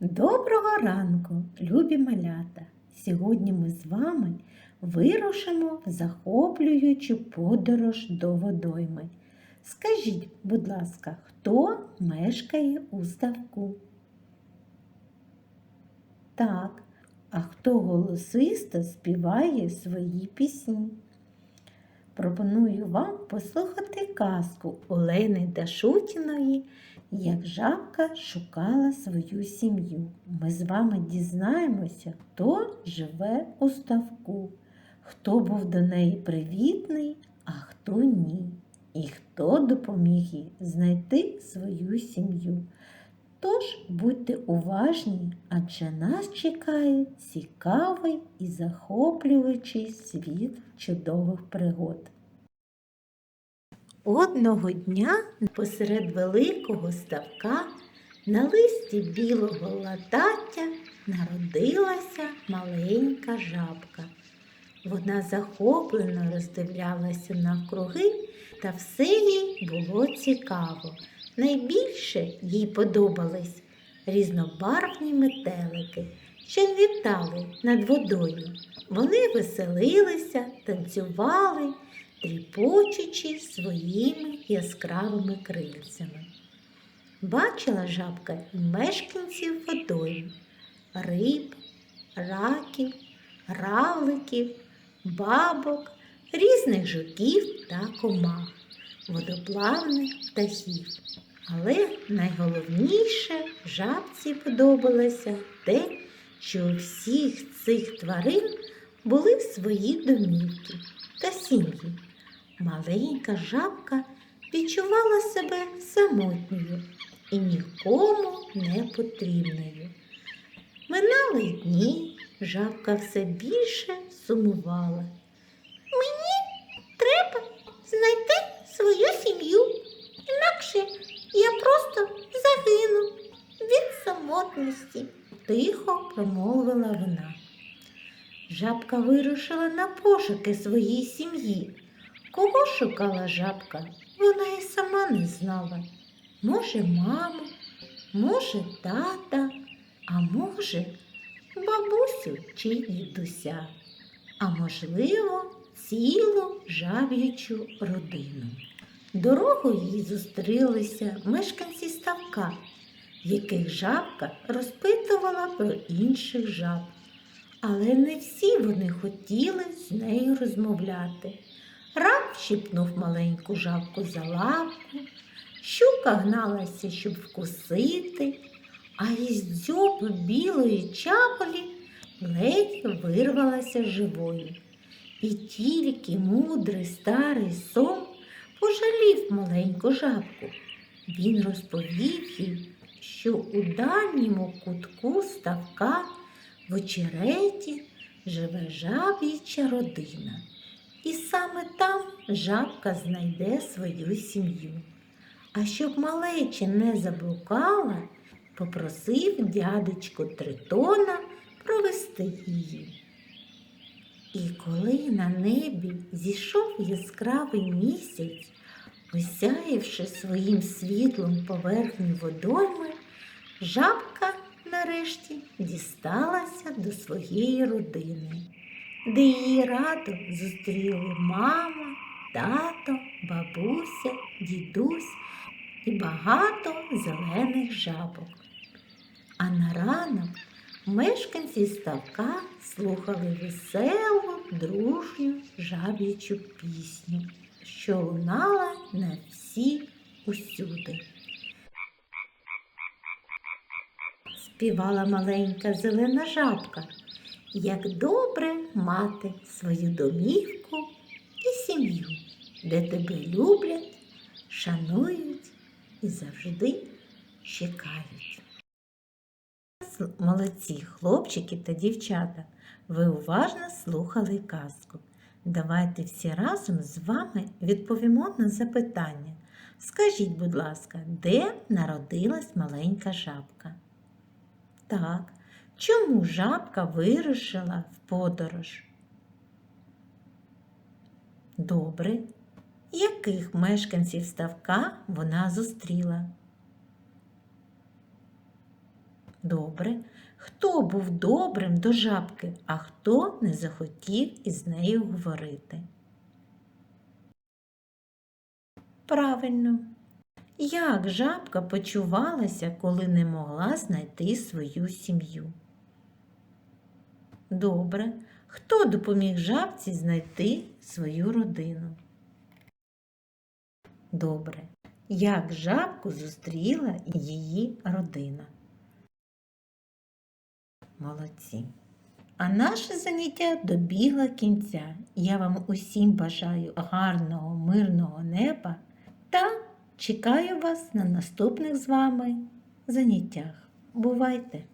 Доброго ранку, любі малята! Сьогодні ми з вами вирушимо в захоплюючу подорож до водойми. Скажіть, будь ласка, хто мешкає у ставку? Так, а хто голосисто співає свої пісні? Пропоную вам послухати казку Олени Дашутіної як жабка шукала свою сім'ю. Ми з вами дізнаємося, хто живе у ставку, хто був до неї привітний, а хто ні, і хто допоміг їй знайти свою сім'ю. Тож будьте уважні, адже нас чекає цікавий і захоплюючий світ чудових пригод. Одного дня посеред великого ставка на листі білого латаття народилася маленька жабка. Вона захоплено роздивлялася навкруги, та все їй було цікаво. Найбільше їй подобались різнобарвні метелики, що літали над водою. Вони веселилися, танцювали тріпочучи своїми яскравими крильцями. Бачила жабка і мешканців водойм, риб, раків, равликів, бабок, різних жуків та комах, водоплавних птахів. Але найголовніше жабці подобалося те, що у всіх цих тварин були свої домівки та сім'ї. Маленька жабка відчувала себе самотньою і нікому не потрібною. Минали дні, жабка все більше сумувала. Мені треба знайти свою сім'ю, інакше я просто загину від самотності, тихо промовила вона. Жабка вирушила на пошуки своєї сім'ї. Кого шукала жабка, вона і сама не знала. Може, маму, може, тата, а може, бабусю чи дідуся, а можливо, цілу жаб'ячу родину. Дорогою їй зустрілися мешканці ставка, яких жабка розпитувала про інших жаб. Але не всі вони хотіли з нею розмовляти. Раб щіпнув маленьку жабку за лапку, щука гналася, щоб вкусити, а із дзьоби білої чаполі ледь вирвалася живою. І тільки мудрий старий сон пожалів маленьку жабку. Він розповів їй, що у дальньому кутку ставка в очереті живе жаб'яча родина. І саме там жабка знайде свою сім'ю. А щоб малеча не заблукала, попросив дядечко Тритона провести її. І коли на небі зійшов яскравий місяць, осяявши своїм світлом поверхню водойми, жабка нарешті дісталася до своєї родини де її радо зустріли мама, тато, бабуся, дідусь і багато зелених жабок. А на ранок мешканці ставка слухали веселу, дружню жаб'ячу пісню, що лунала на всі усюди. Співала маленька зелена жабка. Як добре мати свою домівку і сім'ю, де тебе люблять, шанують і завжди чекають. Молодці хлопчики та дівчата, ви уважно слухали казку. Давайте всі разом з вами відповімо на запитання. Скажіть, будь ласка, де народилась маленька жабка? Так. Чому жабка вирушила в подорож? Добре. Яких мешканців ставка вона зустріла? Добре. Хто був добрим до жабки, а хто не захотів із нею говорити? Правильно. Як жабка почувалася, коли не могла знайти свою сім'ю? Добре. Хто допоміг жабці знайти свою родину? Добре. Як жабку зустріла її родина? Молодці. А наше заняття добігло кінця. Я вам усім бажаю гарного, мирного неба та чекаю вас на наступних з вами заняттях. Бувайте!